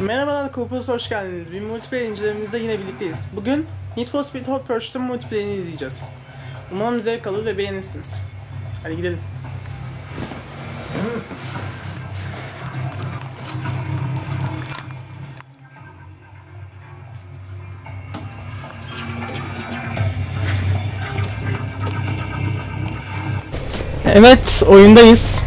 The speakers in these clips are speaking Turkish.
Merhabalar Corpus hoş geldiniz. Bir multiplayer incelememizde yine birlikteyiz. Bugün Need for Speed Hot Pursuit'ın multiplayer'ini izleyeceğiz. Umarım zevk alır ve beğenirsiniz. Hadi gidelim. Evet, oyundayız.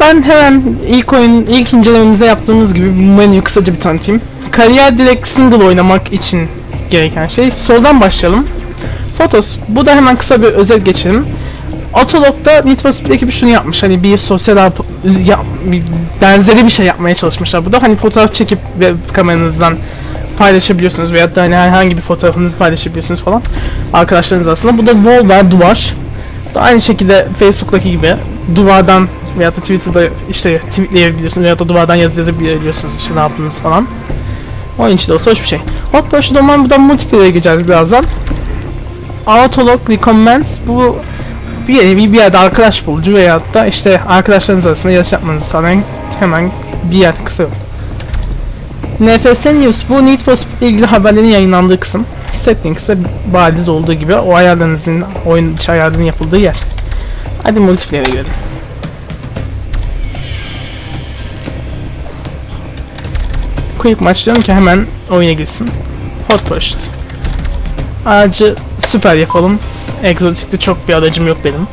Ben hemen ilk oyun, ilk incelememize yaptığımız gibi menüyü kısaca bir tanıtayım. Kariyer direkt single oynamak için gereken şey. Soldan başlayalım. Fotos. Bu da hemen kısa bir özet geçelim. Autolog'da Need for Speed ekibi şunu yapmış. Hani bir sosyal ya, benzeri bir şey yapmaya çalışmışlar. Bu da hani fotoğraf çekip ve kameranızdan paylaşabiliyorsunuz veyahut da hani herhangi bir fotoğrafınızı paylaşabiliyorsunuz falan. Arkadaşlarınız aslında. Bu da wall var, duvar. Da aynı şekilde Facebook'taki gibi duvardan veyahut da Twitter'da işte tweetleyebiliyorsunuz veyahut da duvardan yazı yazabiliyorsunuz işte ne yaptınız falan. Oyun içi de olsa hoş bir şey. Hot Pursuit Online buradan multiplayer'e gireceğiz birazdan. Autolog Recommends bu bir nevi bir yerde arkadaş bulucu veyahut da işte arkadaşlarınız arasında yarış yapmanızı sağlayan hemen bir yer kısa yol. NFS News bu Need for Speed ilgili haberlerin yayınlandığı kısım. Settings ise bariz olduğu gibi o ayarlarınızın oyun içi ayarlarının yapıldığı yer. Hadi multiplayer'e girelim. Quick maç diyorum ki hemen oyuna girsin. Hot Pursuit. Aracı süper yapalım. Egzotikte çok bir aracım yok benim.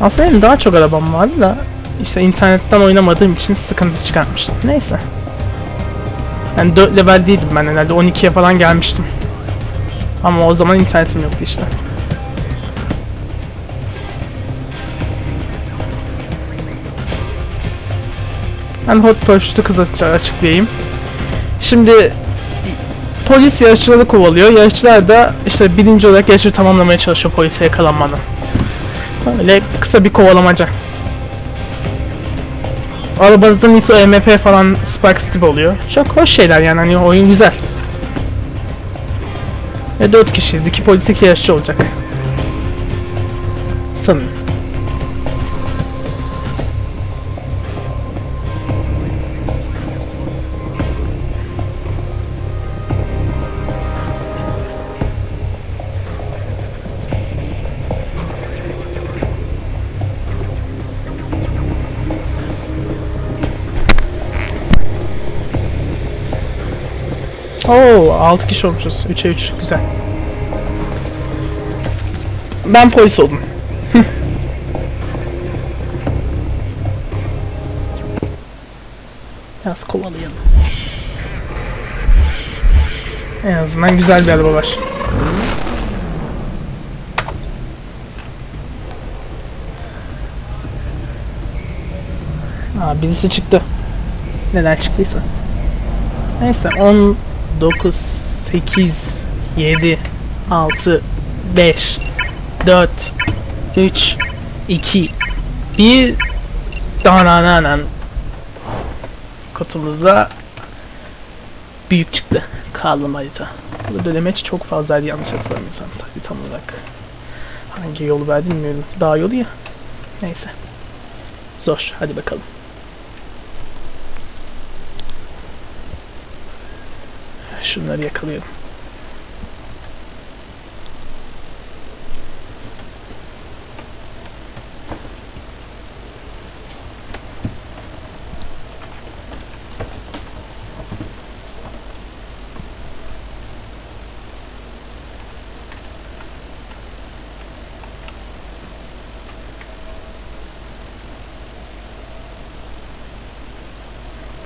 Aslında daha çok arabam vardı da işte internetten oynamadığım için sıkıntı çıkarmış. Neyse. Yani 4 level değildim ben herhalde 12'ye falan gelmiştim. Ama o zaman internetim yoktu işte. Ben Hot Pursuit'u kısaca açıklayayım. Şimdi polis yarışçıları kovalıyor. Yarışçılar da işte birinci olarak yarışı tamamlamaya çalışıyor polise yakalanmadan. Öyle kısa bir kovalamaca. Arabanızda Nitro MP falan Sparks tip oluyor. Çok hoş şeyler yani hani oyun güzel. Ve 4 kişiyiz. 2 polis 2 yarışçı olacak. Sanırım. Oo 6 kişi olmuşuz. 3'e 3 güzel. Ben polis oldum. Biraz kovalayalım. En azından güzel bir araba var. Aa, birisi çıktı. Neden çıktıysa. Neyse 10 9 8 7 6 5 4 3 2 1 Danananan Kutumuzda büyük çıktı. Kaldım harita. Burada dönemeç çok fazlaydı yanlış hatırlamıyorsam tabii tam olarak. Hangi yolu verdi bilmiyorum. Dağ yolu ya. Neyse. Zor. Hadi bakalım. Şunları yakalayalım.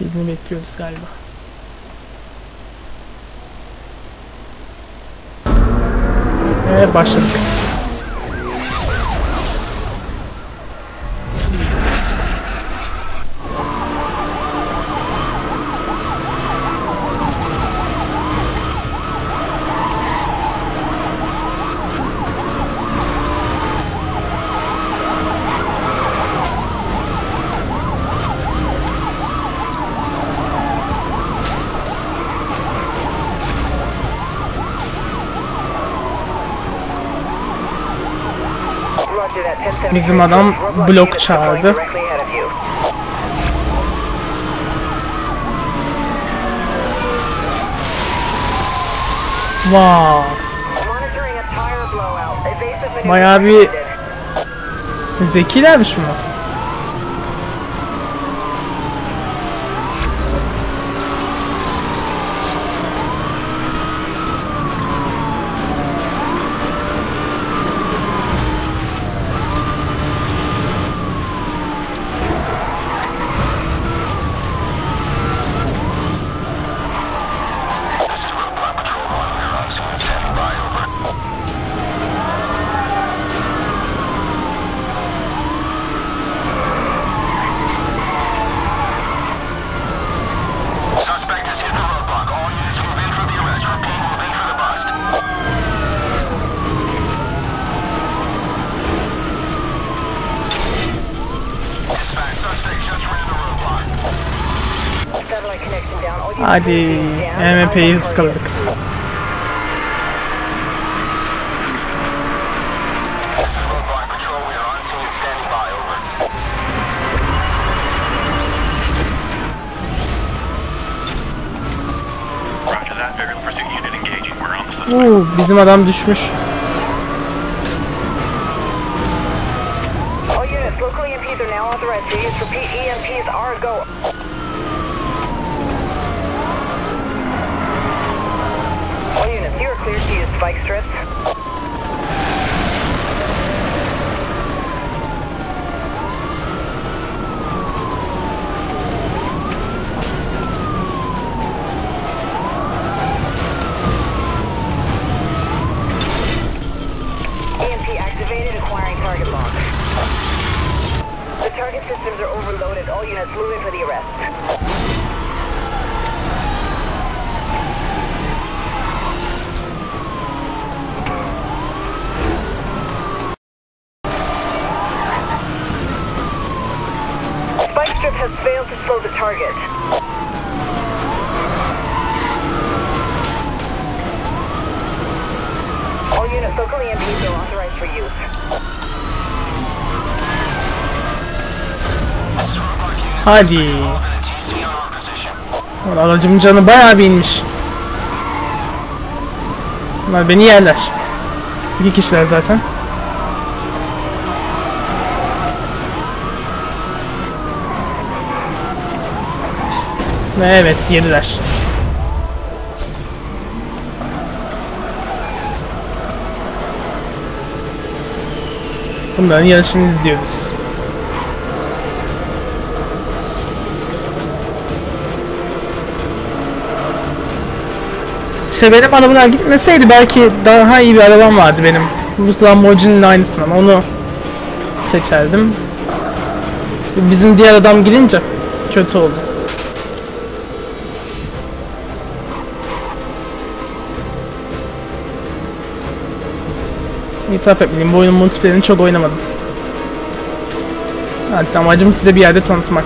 Birini bekliyoruz galiba. Ve başladık. Bizim adam blok çağırdı. Wow. Bayağı bir zekilermiş bunlar. On the suspect. Oo, bizim adam düşmüş. All units, local EMPs are now authorized to use. Repeat, EMPs are go. All units, you are cleared to use spike strips. To slow the target. All units, local EMPs are authorized for use. Hadi. Ulan Aracımın canı bayağı bir inmiş. Bunlar beni yerler. İki kişiler zaten. Evet yediler. Bunların yarışını izliyoruz. İşte benim arabalar gitmeseydi belki daha iyi bir arabam vardı benim. Bu Lamborghini'nin aynısını ama onu seçerdim. Bizim diğer adam gidince kötü oldu. İtiraf etmeliyim bu oyunun multiplayer'ini çok oynamadım. Hatta amacım size bir yerde tanıtmak.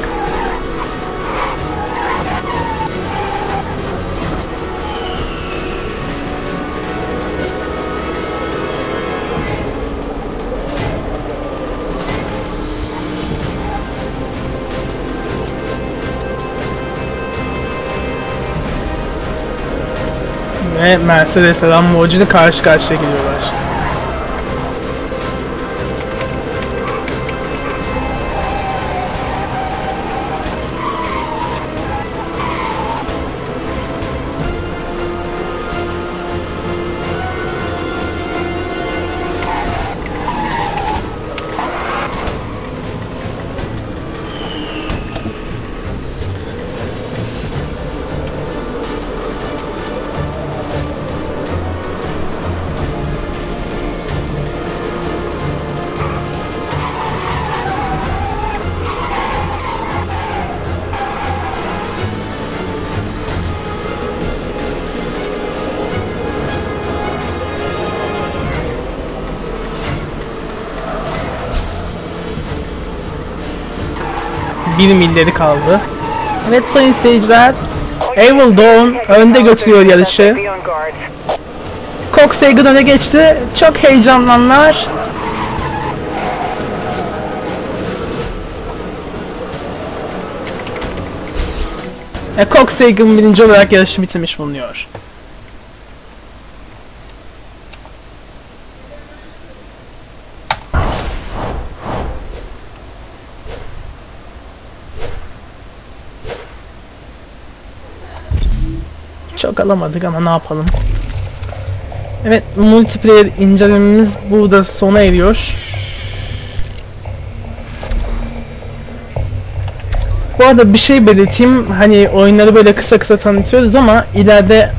Ve Mercedes Lamborghini karşı karşıya geliyorlar. 1 milleri kaldı. Evet sayın seyirciler. Evil Dawn önde götürüyor yarışı. Cox Sagan öne geçti. Çok heyecanlanlar. E, Cox Sagan birinci olarak yarışı bitirmiş bulunuyor. Çok alamadık ama ne yapalım. Evet, multiplayer incelememiz burada sona eriyor. Bu arada bir şey belirteyim. Hani oyunları böyle kısa kısa tanıtıyoruz ama ileride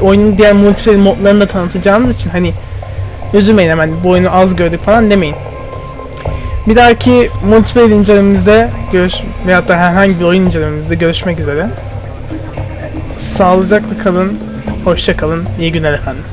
oyunun diğer multiplayer modlarını da tanıtacağımız için hani üzülmeyin hemen bu oyunu az gördük falan demeyin. Bir dahaki multiplayer incelememizde görüş veyahut da herhangi bir oyun incelememizde görüşmek üzere. Sağlıcakla kalın, hoşça kalın, iyi günler efendim.